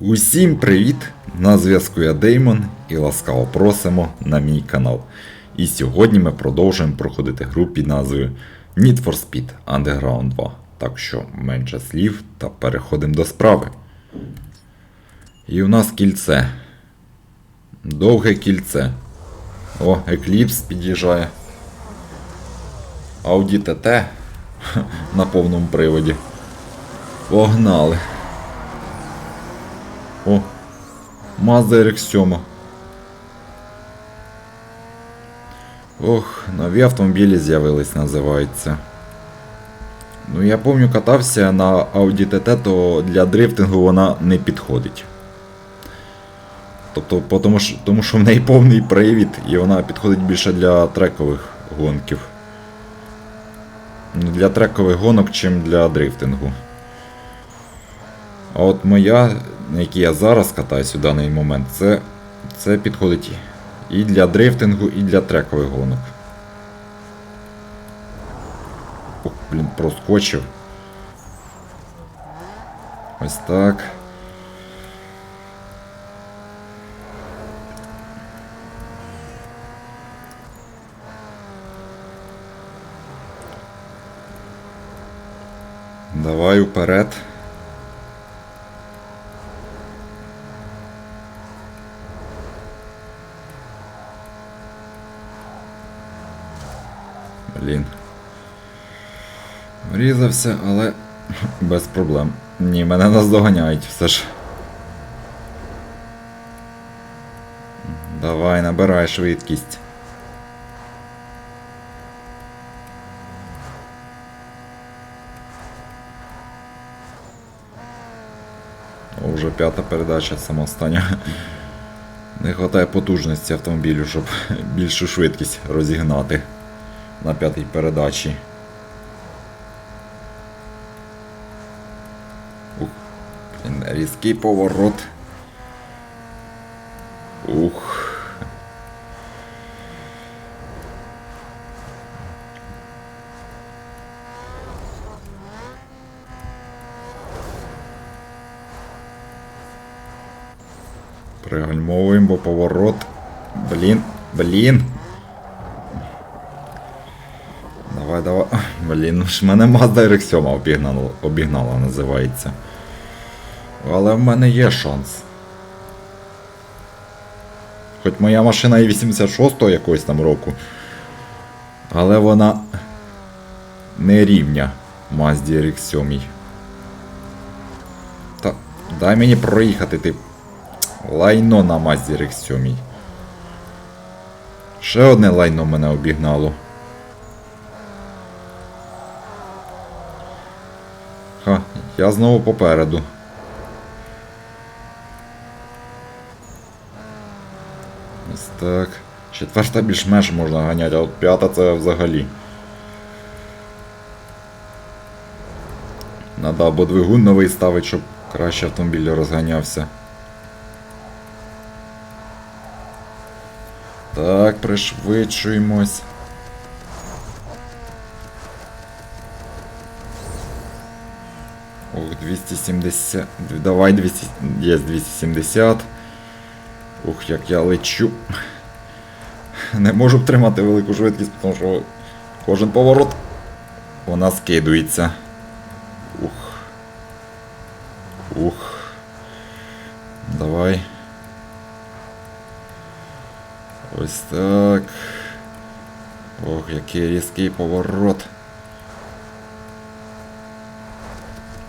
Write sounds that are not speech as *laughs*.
Усім привіт! На зв'язку я Деймон і ласкаво просимо на мій канал. І сьогодні ми продовжуємо проходити гру під назвою Need for Speed Underground 2. Так що менше слів та переходимо до справи. І у нас кільце. Довге кільце. О, Eclipse під'їжджає. Audi *laughs* TT на повному приводі. Погнали. О, Mazda RX-7. Ох, нові автомобілі з'явились, називається. Ну, я пам'ятаю, катався на Audi TT, то для дрифтингу вона не підходить. Тобто, тому, що, тому що в неї повний привід і вона підходить більше для трекових гонків. Ну, Для трекових гонок, чим для дрифтингу. А от моя, на якій я зараз катаюсь у даний момент, це, це підходить і для дрифтингу, і для трекових гонок. Ох, блін, проскочив. Ось так. Давай вперед. Блін. Врізався, але *laughs* без проблем. Ні, мене наздоганяють все ж. Давай, набирай швидкість. О, вже п'ята передача, сама остання. Не вистачає потужності автомобілю, щоб *laughs* більшу швидкість розігнати на п'ятій передачі. Ух, різкий поворот. Ух. Пригальмовуємо, бо поворот. Блін, блін. Давай, давай. *laughs* Блін, ну ж мене Mazda RX-7 обігнала, обігнала, називається. Але в мене є шанс. Хоч моя машина і 86-го якогось там року. Але вона не рівня Mazda RX-7. Та дай мені проїхати, ти. Лайно на Mazda RX-7. Ще одне лайно мене обігнало. Я знову попереду. Ось так. Четверта більш-менш можна ганяти, а от п'ята це взагалі. Надо або двигун новий ставити, щоб краще автомобіль розганявся. Так, пришвидшуємось. Ох, 270. Давай 200. Є 270. Ух, як я лечу. Не можу втримати велику швидкість, тому що кожен поворот вона скидується. Ух. Ух. Давай. Ось так. Ох, який різкий поворот.